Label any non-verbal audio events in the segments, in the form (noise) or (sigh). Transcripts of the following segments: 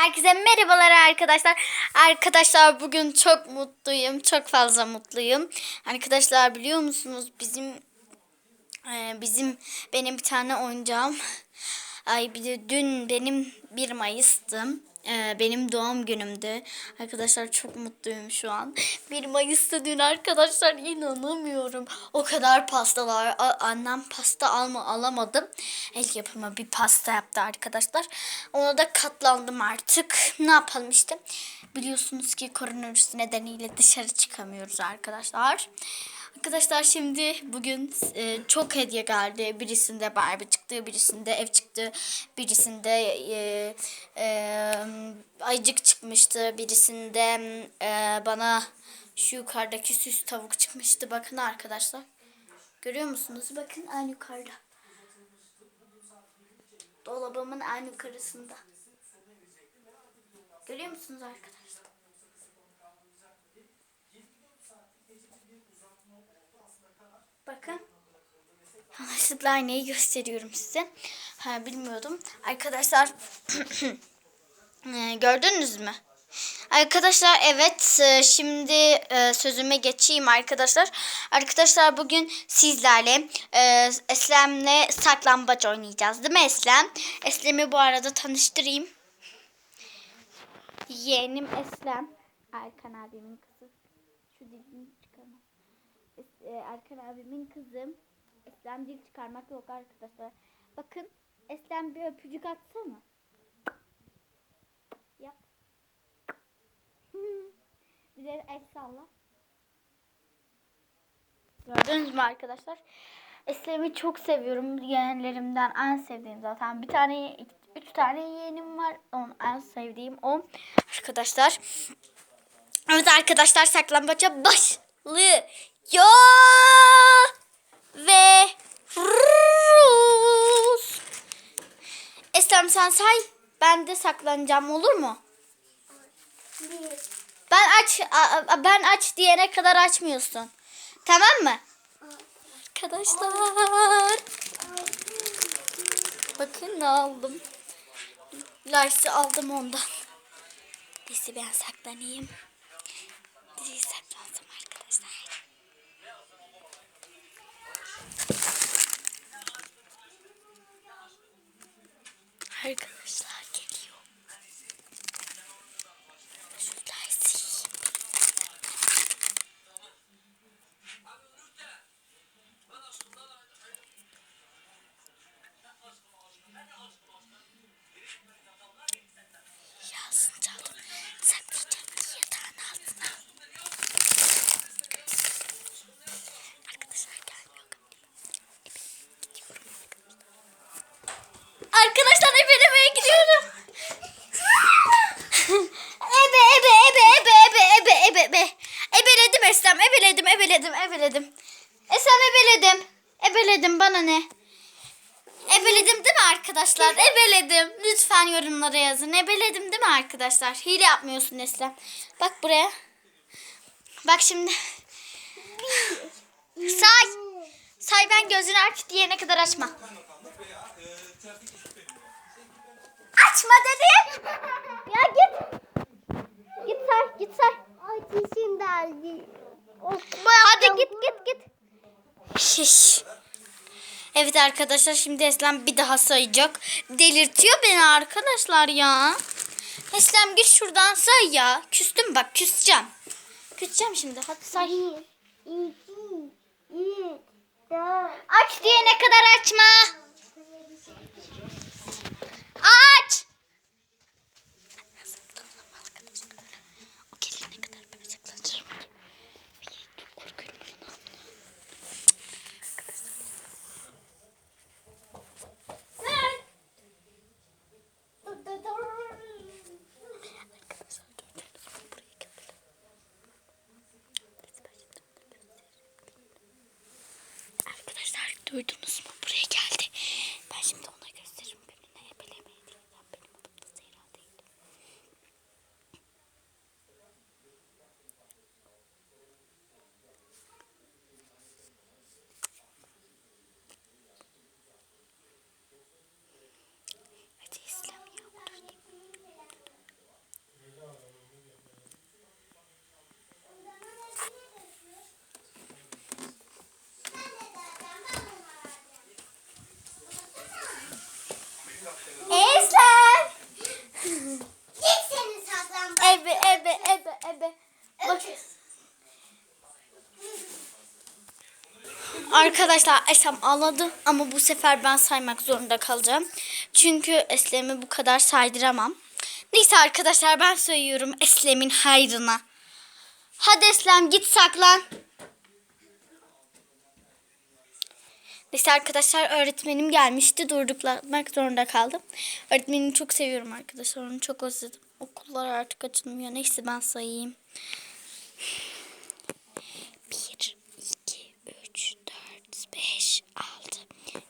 Herkese merhabalar arkadaşlar. Arkadaşlar bugün çok mutluyum. Çok fazla mutluyum. Arkadaşlar biliyor musunuz bizim e, bizim benim bir tane oyuncağım. Ay bir de dün benim 1 Mayıs'tı. E, benim doğum günümdü. Arkadaşlar çok mutluyum şu an. (laughs) 1 Mayıs'ta dün arkadaşlar inanamıyorum. O kadar pastalar. Annem pasta alma alamadım. El yapımı bir pasta yaptı arkadaşlar. Ona da katlandım artık. (laughs) Ne yapalım işte. Biliyorsunuz ki koronavirüs nedeniyle dışarı çıkamıyoruz arkadaşlar. Arkadaşlar şimdi bugün e, çok hediye geldi. Birisinde Barbie çıktı, birisinde ev çıktı, birisinde e, e, ayıcık çıkmıştı, birisinde e, bana şu yukarıdaki süs tavuk çıkmıştı. Bakın arkadaşlar. Görüyor musunuz? Bakın en yukarıda. Dolabımın en yukarısında. Görüyor musunuz arkadaşlar? Bakın. Yanlışlıkla aynayı gösteriyorum size. Ha, bilmiyordum. Arkadaşlar (clears throat) e, gördünüz mü? Arkadaşlar evet e, şimdi e, sözüme geçeyim arkadaşlar. Arkadaşlar bugün sizlerle Eslem'le saklambaç oynayacağız değil mi Eslem? Eslem'i bu arada tanıştırayım. Yeğenim Eslem. Erkan abimin kızı. Şu dilini çıkarma. Erkan abimin kızı. Eslem dil çıkarmak yok arkadaşlar. Bakın Eslem bir öpücük atsana. Yap. (laughs) bir de el salla. Gördünüz mü arkadaşlar? Eslem'i çok seviyorum. Yeğenlerimden en sevdiğim zaten. Bir tane, üç tane yeğenim var. Onun en sevdiğim o. Arkadaşlar. Evet arkadaşlar saklambaça başlıyor. Ve Rus. Eslem sen say. Ben de saklanacağım olur mu? Ben aç ben aç diyene kadar açmıyorsun. Tamam mı? Arkadaşlar. Bakın ne aldım. Larsi aldım ondan. Neyse ben saklanayım. Arkadaşlar gelmiyor gidiyorum. ebe ebe ebe ebe ebe ebe ebe ebe. Ebeledim Eslem ebeledim ebeledim ebeledim. Eslem ebeledim. Ebeledim bana ne? Ebeledim değil mi arkadaşlar? (laughs) Ebeledim. Lütfen yorumlara yazın. Ebeledim değil mi arkadaşlar? Hile yapmıyorsun Eslem. Bak buraya. Bak şimdi. Say. Say ben gözünü aç diyene kadar açma. Açma dedim. Ya git. Git say, git say. Ateşim geldi. Hadi git git git. Şiş. Evet arkadaşlar şimdi Eslem bir daha sayacak. Delirtiyor beni arkadaşlar ya. Eslem git şuradan say ya. Küstüm bak küseceğim. Küseceğim şimdi hadi say. Bir, iki, üç, dört. Aç diyene kadar açma. Aç. O gelene kadar böyle saklanacağım. Ay, Çok korkuyorum bundan. Arkadaşlar gördünüz mü? Buraya geldi. Biz başta onu gösteririm. Arkadaşlar duydunuz mu? Buraya geldi. Ben şimdi ona gösteririm gününe ebelemeye değil. Ben benim odamda Zehra değil. Hadi İslam ya otur. Arkadaşlar Eslem ağladı ama bu sefer ben saymak zorunda kalacağım. Çünkü Eslem'i bu kadar saydıramam. Neyse arkadaşlar ben sayıyorum Eslem'in hayrına. Hadi Eslem git saklan. Neyse arkadaşlar öğretmenim gelmişti. Durdurmak zorunda kaldım. Öğretmenimi çok seviyorum arkadaşlar. Onu çok özledim. Okullar artık açılmıyor. Neyse ben sayayım. 1, 2, 3, 4, 5, 6,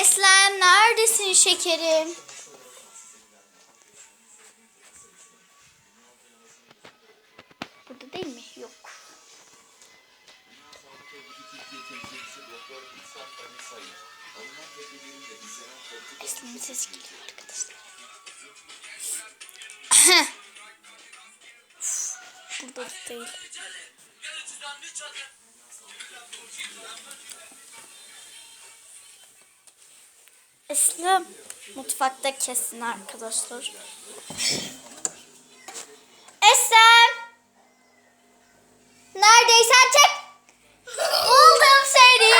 Eslem neredesin şekerim? Burada değil mi? Yok. Eslem'in sesi geliyor arkadaşlar. Burada da değil. Eslem mutfakta kesin arkadaşlar. Eslem! Neredeysen çek. Buldum seni.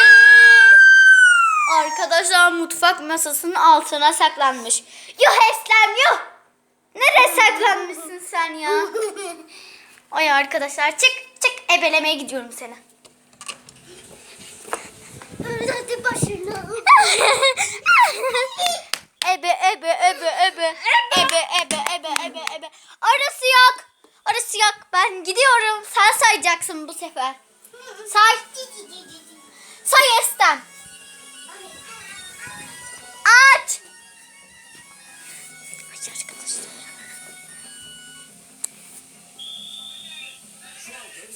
Arkadaşlar mutfak masasının altına saklanmış. Yuh Eslem yuh. Nereye saklanmışsın sen ya? (laughs) Ay arkadaşlar çık çık ebelemeye gidiyorum seni. Hadi başına. ebe ebe ebe ebe. Ebe. Ebe ebe ebe ebe arası yok. Arası yok. Ben gidiyorum. Sen sayacaksın bu sefer. Say. Say Estem aç. Ay arkadaşlar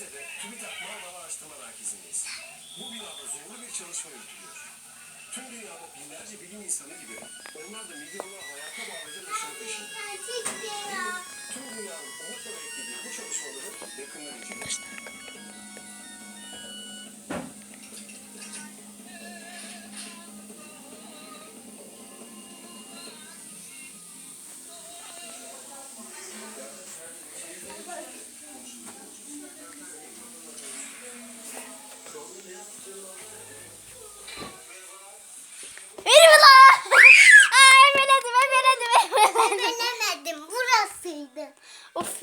Gebze'de TÜBİTAK Marmara Araştırma Merkezi'ndeyiz. Bu binada zorlu bir çalışma yürütülüyor. Tüm dünyada binlerce bilim insanı gibi onlar da milyonlar hayata bağlayacak ışığın peşinde. Tüm dünyanın umutla beklediği bu çalışmaları yakından inceliyoruz.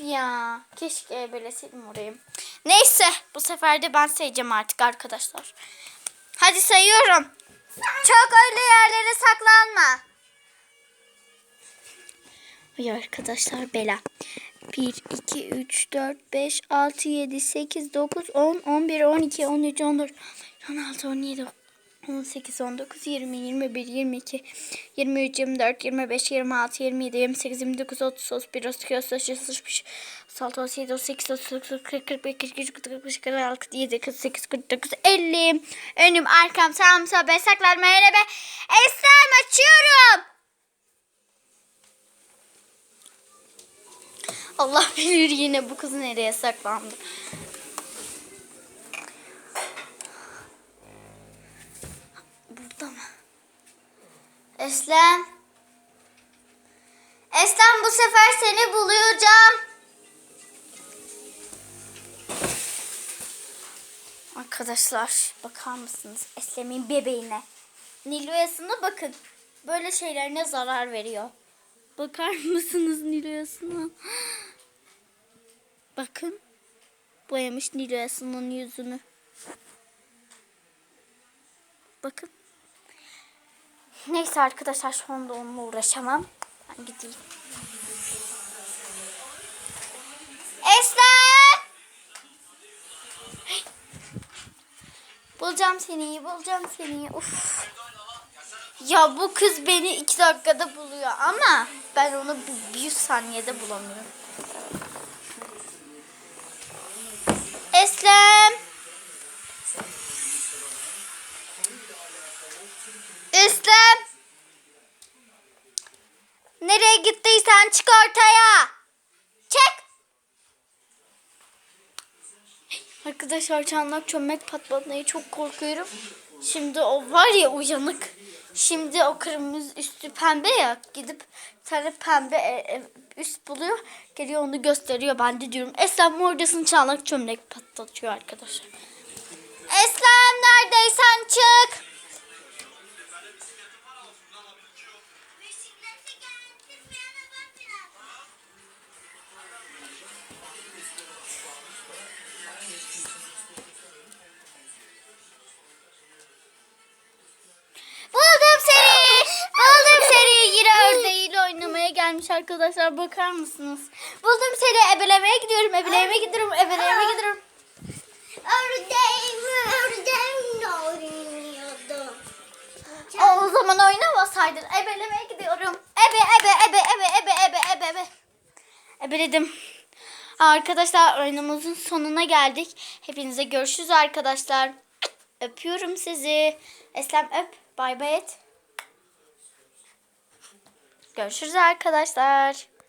Ya. Keşke ebeleseydim orayı. Neyse. Bu sefer de ben sayacağım artık arkadaşlar. Hadi sayıyorum. Çok öyle yerlere saklanma. Ay arkadaşlar bela. 1, 2, 3, 4, 5, 6, 7, 8, 9, 10, 11, 12, 13, 14, 16, 17, 18, 19, 20, 21, 22, 23, 24, 25, 26, 27, 28, 29, 30, 31, 32, 33, 35, 36, 37, 38, 39, 40, 41, 42, 43, 44, 47, 48, 49, 50. Önüm, arkam, sağım, sobe, saklanma, elebe. Esra'm açıyorum. Allah bilir yine bu kız nereye saklandı. Eslem. Eslem bu sefer seni bulacağım. Arkadaşlar bakar mısınız Eslem'in bebeğine? Niloyasına bakın. Böyle şeylerine zarar veriyor. Bakar (laughs) mısınız Niloyasına? Bakın. Boyamış Niloyasının yüzünü. Bakın. Neyse arkadaşlar şu anda onunla uğraşamam. Ben gideyim. Esra! Bulacağım seni, bulacağım seni. Uf. Ya bu kız beni iki dakikada buluyor ama ben onu bir, bir saniyede bulamıyorum. Eslem. Eslem. Nereye gittiysen çık ortaya. Çık. Arkadaşlar çanak çömlek patlatmayı çok korkuyorum. Şimdi o var ya uyanık. Şimdi o kırmızı üstü pembe ya gidip tane pembe e, e, üst buluyor. Geliyor onu gösteriyor. Ben de diyorum Eslem oradasın çanak çömlek patlatıyor arkadaşlar. Eslem neredeysen çık. Arkadaşlar. Bakar mısınız? Buldum seni. Ebelemeye gidiyorum. Ebelemeye gidiyorum. Ebelemeye gidiyorum. Ördeğim, ördeğimle oynuyordum. O, o zaman oynamasaydın. Ebelemeye gidiyorum. Ebe ebe ebe ebe ebe ebe ebe ebe. Ebeledim. Arkadaşlar oyunumuzun sonuna geldik. Hepinize görüşürüz arkadaşlar. Öpüyorum sizi. Eslem öp. Bay bay et. Görüşürüz arkadaşlar.